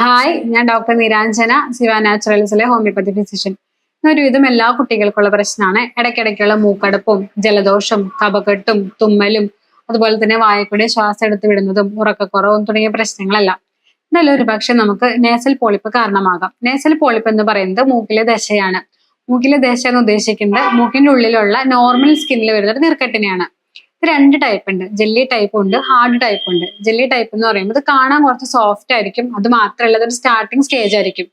Hi ഞാൻ doctor Niranjana Shiva നാച്ചുറൽസിലെ homeopathy physician ഒരുവിധം എല്ലാ കുട്ടികൾക്കുള്ള പ്രശ്നമാണ് ഇടയ്ക്കിടയ്ക്കുള്ള മൂക്കടപ്പും ജലദോഷം കപകെട്ടും തുമ്മലും അതുപോലെ തന്നെ വായക്കൂടെ ശ്വാസം എടുത്ത് വിടുന്നതും ഉറക്കക്കുറവും തുടങ്ങിയ പ്രശ്നങ്ങളല്ല. ഇതെല്ലാം ഒരു പക്ഷെ നമുക്ക് നേസൽ പോളിപ്പ് കാരണമാകാം. നേസൽ പോളിപ്പ് എന്ന് പറയുന്നത് മൂക്കിലെ ദശയാണ്. മൂക്കിലെ ദശ എന്ന് ഉദ്ദേശിക്കുന്നത് മൂക്കിന്റെ ഉള്ളിലുള്ള നോർമൽ സ്കിന്നിൽ വരുന്ന ഒരു നീർക്കെട്ടിനെയാണ്. രണ്ട് ടൈപ്പ് ഉണ്ട്. ജെല്ലി ടൈപ്പ് ഉണ്ട് ഹാർഡ് ടൈപ്പ് ഉണ്ട്. ജെല്ലി ടൈപ്പ് എന്ന് പറയുമ്പോൾ ഇത് കാണാൻ കുറച്ച് സോഫ്റ്റ് ആയിരിക്കും. അത് മാത്രമല്ല അതൊരു സ്റ്റാർട്ടിങ് സ്റ്റേജ് ആയിരിക്കും.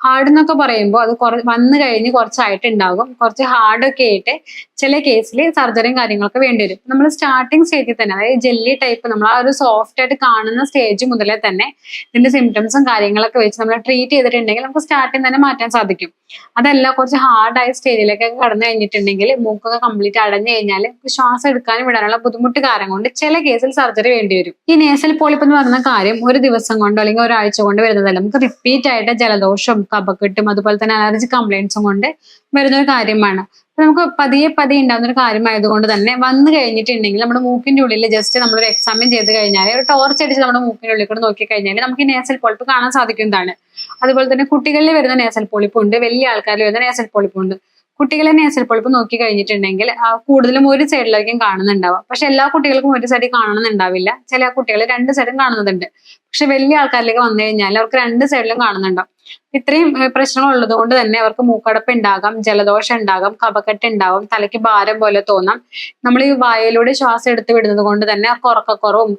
ഹാർഡ് എന്നൊക്കെ പറയുമ്പോൾ അത് കുറ വന്നു കഴിഞ്ഞ് കുറച്ചായിട്ട് ഉണ്ടാകും കുറച്ച് ഹാർഡ് ഒക്കെ ആയിട്ട് ചില കേസിൽ സർജറിയും കാര്യങ്ങളൊക്കെ വേണ്ടി വരും. നമ്മൾ സ്റ്റാർട്ടിങ് സ്റ്റേജിൽ തന്നെ അതായത് ജെല്ലി ടൈപ്പ് നമ്മൾ ആ ഒരു സോഫ്റ്റ് ആയിട്ട് കാണുന്ന സ്റ്റേജ് മുതലേ തന്നെ ഇതിന്റെ സിംറ്റംസും കാര്യങ്ങളൊക്കെ വെച്ച് നമ്മൾ ട്രീറ്റ് ചെയ്തിട്ടുണ്ടെങ്കിൽ നമുക്ക് സ്റ്റാർട്ടിങ് തന്നെ മാറ്റാൻ സാധിക്കും. അതല്ല കുറച്ച് ഹാർഡായ സ്റ്റേജിലൊക്കെ കടന്നു കഴിഞ്ഞിട്ടുണ്ടെങ്കിൽ മൂക്കൊക്കെ കംപ്ലീറ്റ് അടഞ്ഞു കഴിഞ്ഞാൽ ശ്വാസം എടുക്കാനും വിടാനുള്ള ബുദ്ധിമുട്ട് കാരണം കൊണ്ട് ചില കേസിൽ സർജറി വേണ്ടി വരും. ഈ നേസൽ പോളിപ്പ് എന്ന് പറയുന്ന കാര്യം ഒരു ദിവസം കൊണ്ടോ അല്ലെങ്കിൽ ഒരാഴ്ച കൊണ്ട് വരുന്നതല്ല. നമുക്ക് റിപ്പീറ്റ് ആയിട്ട് ജലദോഷം കപക്കെട്ടും അതുപോലെ തന്നെ അലർജി കംപ്ലൈൻസും കൊണ്ട് വരുന്ന ഒരു കാര്യമാണ്. നമുക്ക് പതിയെ പതിയെ ഉണ്ടാകുന്ന ഒരു കാര്യമായതുകൊണ്ട് തന്നെ വന്നു കഴിഞ്ഞിട്ടുണ്ടെങ്കിൽ നമ്മുടെ മൂക്കിന്റെ ഉള്ളിൽ ജസ്റ്റ് നമ്മളൊരു എക്സാമിൻ ചെയ്ത് കഴിഞ്ഞാൽ ഒരു ടോർച്ച് അടിച്ച് നമ്മുടെ മൂക്കിന്റെ ഉള്ളിൽ കൂടെ നോക്കി കഴിഞ്ഞാൽ നമുക്ക് ഈ നേസൽ പോളിപ്പ് കാണാൻ സാധിക്കുന്നതാണ് അതുപോലെ തന്നെ കുട്ടികളിൽ വരുന്ന നേസൽ പോളിപ്പ് ഉണ്ട് വലിയ ആൾക്കാരിൽ വരുന്ന നേസൽ പോളിപ്പ് ഉണ്ട്. കുട്ടികളെ നേസൽ പൊളിപ്പ് നോക്കി കഴിഞ്ഞിട്ടുണ്ടെങ്കിൽ കൂടുതലും ഒരു സൈഡിലായിരിക്കും കാണുന്നുണ്ടാവുക പക്ഷെ എല്ലാ കുട്ടികൾക്കും ഒരു സൈഡിൽ കാണണമെന്നുണ്ടാവില്ല ചില കുട്ടികൾ രണ്ട് സൈഡും കാണുന്നുണ്ട്. പക്ഷെ വലിയ ആൾക്കാരിലേക്ക് വന്നു കഴിഞ്ഞാൽ അവർക്ക് രണ്ട് സൈഡിലും കാണുന്നുണ്ടാവും. ഇത്രയും പ്രശ്നങ്ങൾ ഉള്ളത് കൊണ്ട് തന്നെ അവർക്ക് മൂക്കടപ്പ് ഉണ്ടാകാം ജലദോഷം ഉണ്ടാകാം കപക്കെട്ട് ഉണ്ടാകും തലയ്ക്ക് ഭാരം പോലെ തോന്നാം. നമ്മൾ ഈ വായയിലൂടെ ശ്വാസം എടുത്ത് വിടുന്നത് കൊണ്ട് തന്നെ കുറക്കക്കുറവും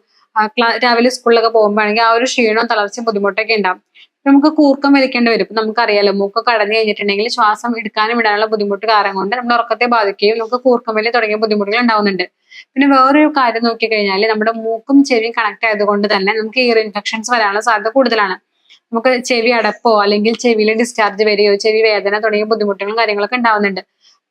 രാവിലെ സ്കൂളിലൊക്കെ പോകുമ്പോഴാണെങ്കിൽ ആ ഒരു ക്ഷീണവും തളർച്ചയും ബുദ്ധിമുട്ടൊക്കെ ഉണ്ടാവും. നമുക്ക് കൂർക്കം വലിക്കേണ്ടി വരും. ഇപ്പൊ നമുക്കറിയാലോ മൂക്കൊക്കെ അടഞ്ഞു കഴിഞ്ഞിട്ടുണ്ടെങ്കിൽ ശ്വാസം എടുക്കാനും വിടാനുള്ള ബുദ്ധിമുട്ട് കാരണം കൊണ്ട് നമ്മുടെ ഉറക്കത്തെ ബാധിക്കുകയും നമുക്ക് കൂർക്കം വലി തുടങ്ങിയ ബുദ്ധിമുട്ടുകൾ ഉണ്ടാവുന്നുണ്ട്. പിന്നെ വേറൊരു കാര്യം നോക്കി കഴിഞ്ഞാൽ നമ്മുടെ മൂക്കും ചെവിയും കണക്ട് ആയതുകൊണ്ട് തന്നെ നമുക്ക് ഇയർ ഇൻഫെക്ഷൻസ് വരാനുള്ള സാധ്യത കൂടുതലാണ്. നമുക്ക് ചെവി അടപ്പോ അല്ലെങ്കിൽ ചെവിയിൽ ഡിസ്ചാർജ് വരികയോ ചെവി വേദന തുടങ്ങിയ ബുദ്ധിമുട്ടുകളും കാര്യങ്ങളൊക്കെ ഉണ്ടാവുന്നുണ്ട്.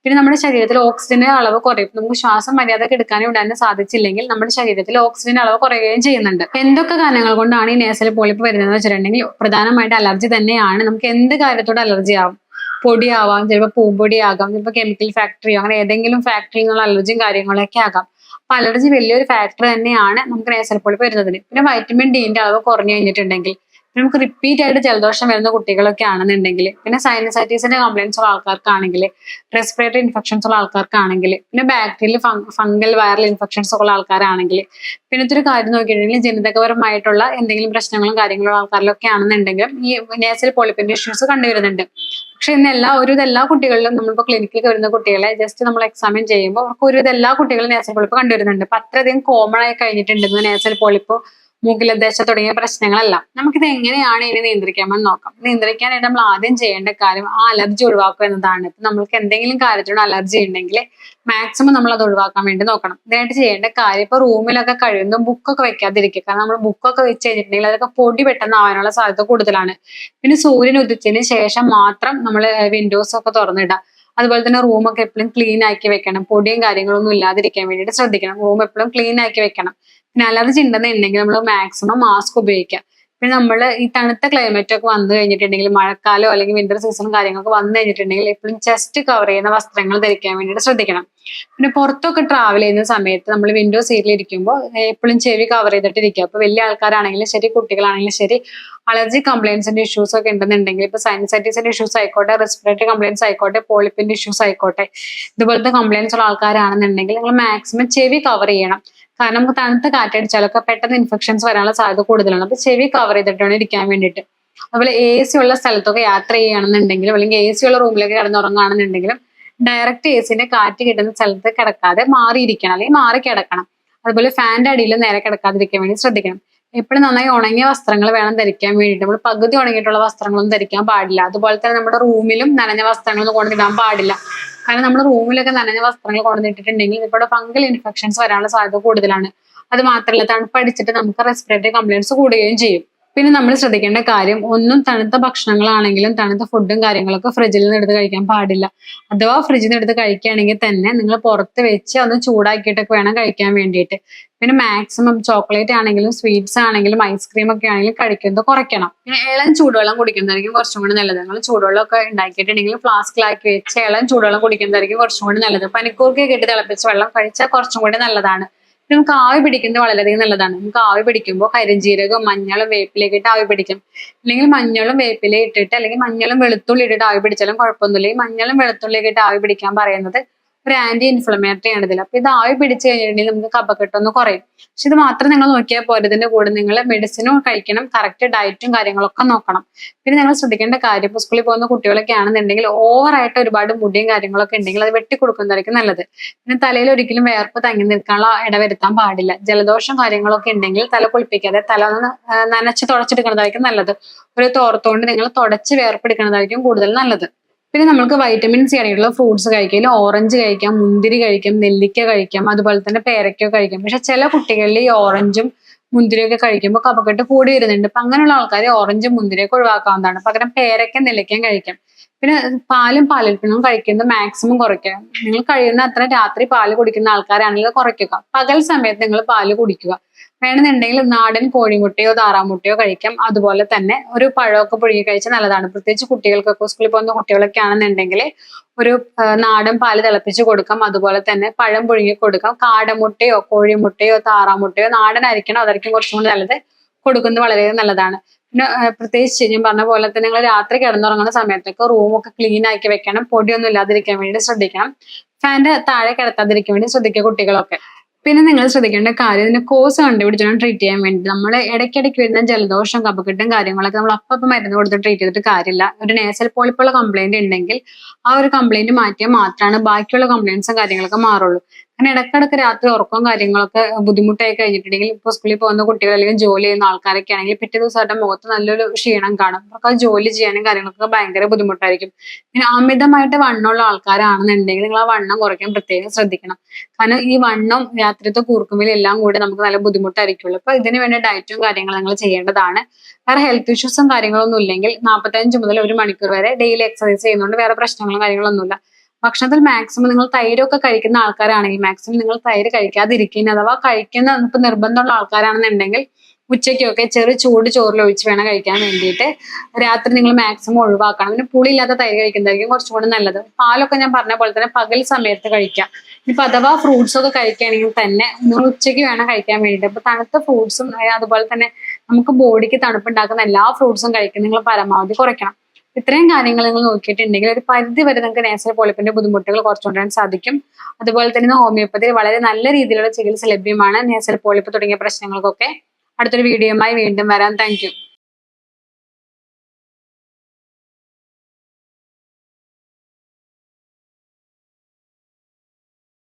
പിന്നെ നമ്മുടെ ശരീരത്തിൽ ഓക്സിജന്റെ അളവ് കുറയും. നമുക്ക് ശ്വാസം മര്യാദയ്ക്ക് എടുക്കാനും വിടാനും സാധിച്ചില്ലെങ്കിൽ നമ്മുടെ ശരീരത്തിൽ ഓക്സിജന്റെ അളവ് കുറയുകയും ചെയ്യുന്നുണ്ട്. എന്തൊക്കെ കാരണങ്ങൾ കൊണ്ടാണ് ഈ നേസൽ പോളിപ്പ് വരുന്നതെന്ന് വെച്ചിട്ടുണ്ടെങ്കിൽ പ്രധാനമായിട്ട് അലർജി തന്നെയാണ്. നമുക്ക് എന്ത് കാര്യത്തോട് അലർജി ആവും? പൊടിയാവാം ചിലപ്പോൾ പൂമ്പൊടി ആകാം ചിലപ്പോൾ കെമിക്കൽ ഫാക്ടറി അങ്ങനെ ഏതെങ്കിലും നിന്നുള്ള അലർജിയും കാര്യങ്ങളൊക്കെ ആകാം. അപ്പൊ അലർജി വലിയൊരു ഫാക്ടർ തന്നെയാണ് നമുക്ക് നേസൽ പോളിപ്പ് വരുന്നതിന്. പിന്നെ വൈറ്റമിൻ ഡിന്റെ അളവ് കുറഞ്ഞു കഴിഞ്ഞിട്ടുണ്ടെങ്കിൽ നമുക്ക് റിപ്പീറ്റ് ആയിട്ട് ജലദോഷം വരുന്ന കുട്ടികളൊക്കെ ആണെന്നുണ്ടെങ്കിൽ പിന്നെ സൈനസൈറ്റീസിന്റെ കംപ്ലൈൻസ് ഉള്ള ആൾക്കാർക്കാണെങ്കിൽ റെസ്പിറേറ്ററി ഇൻഫെക്ഷൻസ് ഉള്ള ആൾക്കാർക്കാണെങ്കിൽ പിന്നെ ബാക്ടീരിയൽ ഫംഗൽ വൈറൽ ഇൻഫെക്ഷൻസ് ഉള്ള ആൾക്കാരാണെങ്കിൽ പിന്നെ ഇതൊരു കാര്യം നോക്കിയിട്ടുണ്ടെങ്കിൽ ജനിതകപരമായിട്ടുള്ള എന്തെങ്കിലും പ്രശ്നങ്ങളും കാര്യങ്ങളും ആൾക്കാരിലൊക്കെ ആണെന്നുണ്ടെങ്കിൽ ഈ നേച്ചറൽ പോളിപ്പിന്റെ ഇഷ്യൂസ് കണ്ടുവരുന്നുണ്ട്. പക്ഷെ ഇന്ന് എല്ലാ ഒരു എല്ലാ കുട്ടികളിലും നമ്മളിപ്പോൾ ക്ലിനിക്കിൽ വരുന്ന കുട്ടികളെ ജസ്റ്റ് നമ്മൾ എക്സാമിൻ ചെയ്യുമ്പോൾ അവർക്ക് ഒരു എല്ലാ കുട്ടികളും നേസൽ പോളിപ്പ് കണ്ടുവരുന്നുണ്ട്. അപ്പൊ അത്രയധികം കോമൺ ആയി കഴിഞ്ഞിട്ടുണ്ടെന്ന് നേച്ചറൽ പോളിപ്പ് മൂക്കിലദേശ തുടങ്ങിയ പ്രശ്നങ്ങളെല്ലാം. നമുക്കിത് എങ്ങനെയാണ് ഇനി നിയന്ത്രിക്കാമെന്ന് നോക്കാം. നിയന്ത്രിക്കാനായിട്ട് നമ്മൾ ആദ്യം ചെയ്യേണ്ട കാര്യം ആ അലർജി ഒഴിവാക്കുക എന്നതാണ്. ഇപ്പൊ നമ്മൾക്ക് എന്തെങ്കിലും കാര്യത്തിനോട് അലർജി ഉണ്ടെങ്കിൽ മാക്സിമം നമ്മൾ അത് ഒഴിവാക്കാൻ വേണ്ടി നോക്കണം. ഇതിനായിട്ട് ചെയ്യേണ്ട കാര്യം ഇപ്പൊ റൂമിലൊക്കെ കഴിയുന്ന ബുക്കൊക്കെ വെക്കാതിരിക്കുക. കാരണം നമ്മൾ ബുക്കൊക്കെ വെച്ച് കഴിഞ്ഞിട്ടുണ്ടെങ്കിൽ അതൊക്കെ പൊടി പെട്ടെന്ന് ആവാനുള്ള സാധ്യത കൂടുതലാണ്. പിന്നെ സൂര്യൻ ഉദിച്ചതിന് ശേഷം മാത്രം നമ്മൾ വിൻഡോസ് ഒക്കെ തുറന്നിടുക. അതുപോലെ തന്നെ റൂമൊക്കെ എപ്പോഴും ക്ലീൻ ആക്കി വെക്കണം. പൊടിയും കാര്യങ്ങളൊന്നും ഇല്ലാതിരിക്കാൻ വേണ്ടിയിട്ട് ശ്രദ്ധിക്കണം. റൂം എപ്പോഴും ക്ലീൻ ആക്കി വെക്കണം. പിന്നെ അലർജി ഉണ്ടെന്നുണ്ടെങ്കിൽ നമ്മൾ മാക്സിമം മാസ്ക് ഉപയോഗിക്കുക. പിന്നെ നമ്മൾ ഈ തണുത്ത ക്ലൈമറ്റ് ഒക്കെ വന്നു കഴിഞ്ഞിട്ടുണ്ടെങ്കിൽ മഴക്കാലോ അല്ലെങ്കിൽ വിന്റർ സീസണും കാര്യങ്ങളൊക്കെ വന്നു കഴിഞ്ഞിട്ടുണ്ടെങ്കിൽ എപ്പോഴും ചെസ്റ്റ് കവർ ചെയ്യുന്ന വസ്ത്രങ്ങൾ ധരിക്കാൻ വേണ്ടിയിട്ട് ശ്രദ്ധിക്കണം. പിന്നെ പുറത്തൊക്കെ ട്രാവൽ ചെയ്യുന്ന സമയത്ത് നമ്മൾ വിൻഡോ സീറ്റിൽ ഇരിക്കുമ്പോൾ എപ്പോഴും ചെവി കവർ ചെയ്തിട്ട് ഇരിക്കുക അപ്പൊ വലിയ ആൾക്കാരാണെങ്കിലും ശരി കുട്ടികളാണെങ്കിലും ശരി അലർജി കംപ്ലയിൻസിന്റെ ഇഷ്യൂസ് ഒക്കെ ഉണ്ടെന്നുണ്ടെങ്കിൽ ഇപ്പൊ സൈനസൈറ്റിസിന്റെ ഇഷ്യൂസ് ആയിക്കോട്ടെ റെസ്പിറേറ്ററി കംപ്ലയിൻസ് ആയിക്കോട്ടെ പോളിപ്പിന്റെ ഇഷ്യൂസ് ആയിക്കോട്ടെ ഇതുപോലത്തെ കംപ്ലയിൻസ് ഉള്ള ആൾക്കാരാണെന്നുണ്ടെങ്കിൽ നിങ്ങൾ മാക്സിമം ചെവി കവർ ചെയ്യണം. കാരണം നമുക്ക് തണുത്ത കാറ്റടിച്ചാലൊക്കെ പെട്ടെന്ന് ഇൻഫെക്ഷൻസ് വരാനുള്ള സാധ്യത കൂടുതലാണ്. അപ്പൊ ചെവി കവർ ചെയ്തിട്ടാണ് ഇരിക്കാൻ വേണ്ടിയിട്ട്. അതുപോലെ എ സി ഉള്ള സ്ഥലത്തൊക്കെ യാത്ര ചെയ്യുകയാണെന്നുണ്ടെങ്കിലും അല്ലെങ്കിൽ എ സി ഉള്ള റൂമിലേക്ക് കിടന്നുറങ്ങുകയാണെന്നുണ്ടെങ്കിലും ഡയറക്റ്റ് എ സിന്റെ കാറ്റ് കിട്ടുന്ന സ്ഥലത്ത് കിടക്കാതെ മാറിയിരിക്കണം അല്ലെങ്കിൽ മാറി കിടക്കണം. അതുപോലെ ഫാന്റെ അടിയിൽ നേരെ കിടക്കാതിരിക്കാൻ വേണ്ടി ശ്രദ്ധിക്കണം. എപ്പോഴും നന്നായി ഉണങ്ങിയ വസ്ത്രങ്ങൾ വേണം ധരിക്കാൻ വേണ്ടിയിട്ട്. നമ്മൾ പകുതി ഉണങ്ങിയിട്ടുള്ള വസ്ത്രങ്ങളൊന്നും ധരിക്കാൻ പാടില്ല. അതുപോലെ തന്നെ നമ്മുടെ റൂമിലും നനഞ്ഞ വസ്ത്രങ്ങളൊന്നും കൊണ്ടിടാൻ പാടില്ല. കാരണം നമ്മുടെ റൂമിലൊക്കെ നനഞ്ഞ വസ്ത്രങ്ങൾ കൊണ്ടുവന്നിട്ടുണ്ടെങ്കിൽ ഇവിടെ ഫംഗൽ ഇൻഫെക്ഷൻസ് വരാനുള്ള സാധ്യത കൂടുതലാണ്. അത് മാത്രമല്ല തണുപ്പടിച്ചിട്ട് നമുക്ക് റെസ്പിറേറ്ററി കംപ്ലയിൻസ് കൂടുകയും ചെയ്യും. പിന്നെ നമ്മൾ ശ്രദ്ധിക്കേണ്ട കാര്യം ഒന്നും തണുത്ത ഭക്ഷണങ്ങളാണെങ്കിലും തണുത്ത ഫുഡും കാര്യങ്ങളൊക്കെ ഫ്രിഡ്ജിൽ നിന്ന് എടുത്ത് കഴിക്കാൻ പാടില്ല. അഥവാ ഫ്രിഡ്ജിൽ നിന്ന് എടുത്ത് കഴിക്കുകയാണെങ്കിൽ തന്നെ നിങ്ങൾ പുറത്ത് വെച്ച് ഒന്ന് ചൂടാക്കിയിട്ടൊക്കെ വേണം കഴിക്കാൻ വേണ്ടിയിട്ട്. പിന്നെ മാക്സിമം ചോക്ലേറ്റ് ആണെങ്കിലും സ്വീറ്റ്സ് ആണെങ്കിലും ഐസ്ക്രീം ഒക്കെ ആണെങ്കിലും കഴിക്കുന്നത് കുറയ്ക്കണം. പിന്നെ ഇളം ചൂടുവെള്ളം കുടിക്കുന്നതായിരിക്കും കുറച്ചും കൂടി നല്ലത്. നിങ്ങൾ ചൂടുവെള്ളം ഒക്കെ ഉണ്ടാക്കിയിട്ടുണ്ടെങ്കിൽ ഫ്ലാസ്കിലാക്കി വെച്ച് ഇളം ചൂടുവെള്ളം കുടിക്കുന്നതായിരിക്കും കുറച്ചും കൂടി നല്ലത്. പനിക്കൂർക്കൊക്കെ ഇട്ട് തിളപ്പിച്ച വെള്ളം കഴിച്ചാൽ കുറച്ചും കൂടി നല്ലതാണ്. നമുക്ക് ആവി പിടിക്കുന്നത് വളരെയധികം നല്ലതാണ്. നമുക്ക് ആവി പിടിക്കുമ്പോൾ കരിഞ്ചീരകം മഞ്ഞളും വേപ്പിലേക്ക് ഇട്ട് ആവി പിടിക്കും. അല്ലെങ്കിൽ മഞ്ഞളും വേപ്പിലയും ഇട്ടിട്ട് അല്ലെങ്കിൽ മഞ്ഞളും വെളുത്തുള്ളി ഇട്ടിട്ട് ആവി പിടിച്ചാലും കുഴപ്പമൊന്നുമില്ല. ഈ മഞ്ഞളും വെളുത്തുള്ളിയൊക്കെ ഇട്ട് ആവി പിടിക്കാൻ പറയുന്നത് ഒരു ആന്റി ഇൻഫ്ലമേറ്ററി ആണ് ഇതിൽ അപ്പൊ ഇത് ആവി പിടിച്ചു കഴിഞ്ഞിട്ടുണ്ടെങ്കിൽ നമുക്ക് കപക്കെട്ടൊന്ന് കുറയും. പക്ഷെ ഇത് മാത്രം നിങ്ങൾ നോക്കിയാൽ പോലെ ഇതിന്റെ കൂടെ നിങ്ങൾ മെഡിസിനും കഴിക്കണം കറക്റ്റ് ഡയറ്റും കാര്യങ്ങളൊക്കെ നോക്കണം. പിന്നെ നിങ്ങൾ ശ്രദ്ധിക്കേണ്ട കാര്യം ഇപ്പോൾ സ്കൂളിൽ പോകുന്ന കുട്ടികളൊക്കെ ആണെന്നുണ്ടെങ്കിൽ ഓവറായിട്ട് ഒരുപാട് മുടിയും കാര്യങ്ങളൊക്കെ ഉണ്ടെങ്കിൽ അത് വെട്ടി കൊടുക്കുന്നതായിരിക്കും നല്ലത്. പിന്നെ തലയിൽ ഒരിക്കലും വേർപ്പ് തങ്ങി നിൽക്കാനുള്ള ഇടവരുത്താൻ പാടില്ല. ജലദോഷം കാര്യങ്ങളൊക്കെ ഉണ്ടെങ്കിൽ തല കുളിപ്പിക്കാതെ തല ഒന്ന് നനച്ച് തുടച്ചെടുക്കുന്നതായിരിക്കും നല്ലത്. ഒരു തോർത്തുകൊണ്ട് നിങ്ങൾ തുടച്ച് വേർപ്പെടുക്കുന്നതായിരിക്കും കൂടുതൽ നല്ലത്. പിന്നെ നമുക്ക് വൈറ്റമിൻ സി അടങ്ങിയിട്ടുള്ള ഫ്രൂട്ട്സ് കഴിക്കാം. ഓറഞ്ച് കഴിക്കാം മുന്തിരി കഴിക്കാം നെല്ലിക്ക കഴിക്കാം അതുപോലെ തന്നെ പേരയ്ക്ക കഴിക്കാം. പക്ഷെ ചില കുട്ടികളിൽ ഈ ഓറഞ്ചും മുന്തിരിയൊക്കെ കഴിക്കുമ്പോൾ കഫക്കെട്ട് കൂടി വരുന്നുണ്ട്. അപ്പൊ അങ്ങനെയുള്ള ആൾക്കാർ ഓറഞ്ചും മുന്തിരിയൊക്കെ ഒഴിവാക്കാവുന്നതാണ്. പകരം പേരയ്ക്ക നെല്ലിക്കയും കഴിക്കാം. പിന്നെ പാലും പാലുൽപ്പന്നവും കഴിക്കുന്നത് മാക്സിമം കുറയ്ക്കുക. നിങ്ങൾ കഴിയുന്ന അത്ര രാത്രി പാൽ കുടിക്കുന്ന ആൾക്കാരാണെങ്കിൽ കുറയ്ക്കുക. പകൽ സമയത്ത് നിങ്ങൾ പാൽ കുടിക്കുക. വേണമെന്നുണ്ടെങ്കിൽ നാടൻ കോഴിമുട്ടയോ താറാമുട്ടയോ കഴിക്കാം. അതുപോലെ തന്നെ ഒരു പഴമൊക്കെ പുഴുങ്ങി കഴിച്ചാൽ നല്ലതാണ്. പ്രത്യേകിച്ച് കുട്ടികൾക്കൊക്കെ സ്കൂളിൽ പോകുന്ന കുട്ടികളൊക്കെ ആണെന്നുണ്ടെങ്കിൽ ഒരു നാടൻ പാൽ തിളപ്പിച്ച് കൊടുക്കാം. അതുപോലെ തന്നെ പഴം പുഴുങ്ങി കൊടുക്കാം. കാടമുട്ടയോ കോഴിമുട്ടയോ താറാമുട്ടയോ നാടൻ അരിക്കണോ അതായിരിക്കും കുറച്ചും കൂടി നല്ലത്. കൊടുക്കുന്നത് വളരെ നല്ലതാണ്. പിന്നെ പ്രത്യേകിച്ച് ഞാൻ പറഞ്ഞ പോലെ തന്നെ നിങ്ങൾ രാത്രി കിടന്നുറങ്ങുന്ന സമയത്തൊക്കെ റൂമൊക്കെ ക്ലീൻ ആക്കി വെക്കണം. പൊടിയൊന്നും ഇല്ലാതിരിക്കാൻ വേണ്ടി ശ്രദ്ധിക്കണം. ഫാന്റെ താഴെ കിടത്താതിരിക്കാൻ വേണ്ടി ശ്രദ്ധിക്കുക കുട്ടികളൊക്കെ. പിന്നെ നിങ്ങൾ ശ്രദ്ധിക്കേണ്ട കാര്യം ഇതിന്റെ കോസ് കണ്ടുപിടിച്ചാണ് ട്രീറ്റ് ചെയ്യാൻ വേണ്ടി. നമ്മൾ ഇടയ്ക്കിടയ്ക്ക് വരുന്ന ജലദോഷം കപ്പുകെട്ടും കാര്യങ്ങളൊക്കെ നമ്മൾ അപ്പം മരുന്ന് കൊടുത്ത് ട്രീറ്റ് ചെയ്തിട്ട് കാര്യമില്ല. ഒരു നേസൽ പോളിപ്പുള്ള കംപ്ലൈന്റ് ഉണ്ടെങ്കിൽ ആ ഒരു കംപ്ലൈന്റ് മാറ്റിയാൽ മാത്രമാണ് ബാക്കിയുള്ള കംപ്ലൈന്റ്സും കാര്യങ്ങളൊക്കെ മാറുള്ളൂ. കാരണം ഇടക്കിടക്ക് രാത്രി ഉറക്കവും കാര്യങ്ങളൊക്കെ ബുദ്ധിമുട്ടായി കഴിഞ്ഞിട്ടുണ്ടെങ്കിൽ ഇപ്പോൾ സ്കൂളിൽ പോകുന്ന കുട്ടികൾ അല്ലെങ്കിൽ ജോലി ചെയ്യുന്ന ആൾക്കാരൊക്കെ ആണെങ്കിൽ പിറ്റേ ദിവസം അവരുടെ മുഖത്ത് നല്ലൊരു ക്ഷീണം കാണും. അവർക്ക് ജോലി ചെയ്യാനും കാര്യങ്ങളൊക്കെ ഭയങ്കര ബുദ്ധിമുട്ടായിരിക്കും. പിന്നെ അമിതമായിട്ട് വണ്ണമുള്ള ആൾക്കാരാണെന്നുണ്ടെങ്കിൽ നിങ്ങൾ ആ വണ്ണം കുറയ്ക്കാൻ പ്രത്യേകം ശ്രദ്ധിക്കണം. കാരണം ഈ വണ്ണം രാത്രിത്തെ കൂർക്കുമ്പിൽ എല്ലാം കൂടി നമുക്ക് നല്ല ബുദ്ധിമുട്ടായിരിക്കുള്ളൂ. അപ്പൊ ഇതിന് വേണ്ട ഡയറ്റും കാര്യങ്ങളും നിങ്ങൾ ചെയ്യേണ്ടതാണ്. വേറെ ഹെൽത്ത് ഇഷ്യൂസും കാര്യങ്ങളൊന്നും ഇല്ലെങ്കിൽ നാൽപ്പത്തഞ്ച് മുതൽ ഒരു മണിക്കൂർ വരെ ഡെയിലി എക്സസൈസ് ചെയ്യുന്നതുകൊണ്ട് വേറെ പ്രശ്നങ്ങളും കാര്യങ്ങളൊന്നുമില്ല. ഭക്ഷണത്തിൽ മാക്സിമം നിങ്ങൾ തൈരൊക്കെ കഴിക്കുന്ന ആൾക്കാരാണെങ്കിൽ മാക്സിമം നിങ്ങൾ തൈര് കഴിക്കാതിരിക്കുന്ന അഥവാ കഴിക്കുന്ന ഇപ്പൊ നിർബന്ധമുള്ള ആൾക്കാരാണെന്നുണ്ടെങ്കിൽ ഉച്ചയ്ക്കൊക്കെ ചെറു ചൂട് ചോറിൽ ഒഴിച്ച് വേണം കഴിക്കാൻ വേണ്ടിയിട്ട്. രാത്രി നിങ്ങൾ മാക്സിമം ഒഴിവാക്കണം. പിന്നെ പുളിയില്ലാത്ത തൈര് കഴിക്കുന്നതായിരിക്കും കുറച്ചും കൂടി നല്ലത്. പാലൊക്കെ ഞാൻ പറഞ്ഞ പോലെ തന്നെ പകൽ സമയത്ത് കഴിക്കാം. ഇപ്പൊ അഥവാ ഫ്രൂട്ട്സ് ഒക്കെ കഴിക്കുകയാണെങ്കിൽ തന്നെ നിങ്ങൾ ഉച്ചയ്ക്ക് വേണം കഴിക്കാൻ വേണ്ടിയിട്ട്. അപ്പൊ തണുത്ത ഫ്രൂട്ട്സും അതുപോലെ തന്നെ നമുക്ക് ബോഡിക്ക് തണുപ്പുണ്ടാക്കുന്ന എല്ലാ ഫ്രൂട്ട്സും കഴിക്കാൻ നിങ്ങൾ പരമാവധി കുറയ്ക്കണം. ഇത്രയും കാര്യങ്ങൾ നിങ്ങൾ നോക്കിയിട്ടുണ്ടെങ്കിൽ ഒരു പരിധി വരെ നിങ്ങൾക്ക് നേസൽ പോളിപ്പിന്റെ ബുദ്ധിമുട്ടുകൾ കുറച്ചുകൊണ്ടുവരാൻ സാധിക്കും. അതുപോലെ തന്നെ ഹോമിയോപ്പതി വളരെ നല്ല രീതിയിലുള്ള ചികിത്സ ലഭ്യമാണ് നേസൽ പോളിപ്പ് തുടങ്ങിയ പ്രശ്നങ്ങൾക്കൊക്കെ. അടുത്തൊരു വീഡിയോയുമായി വീണ്ടും വരാം. താങ്ക്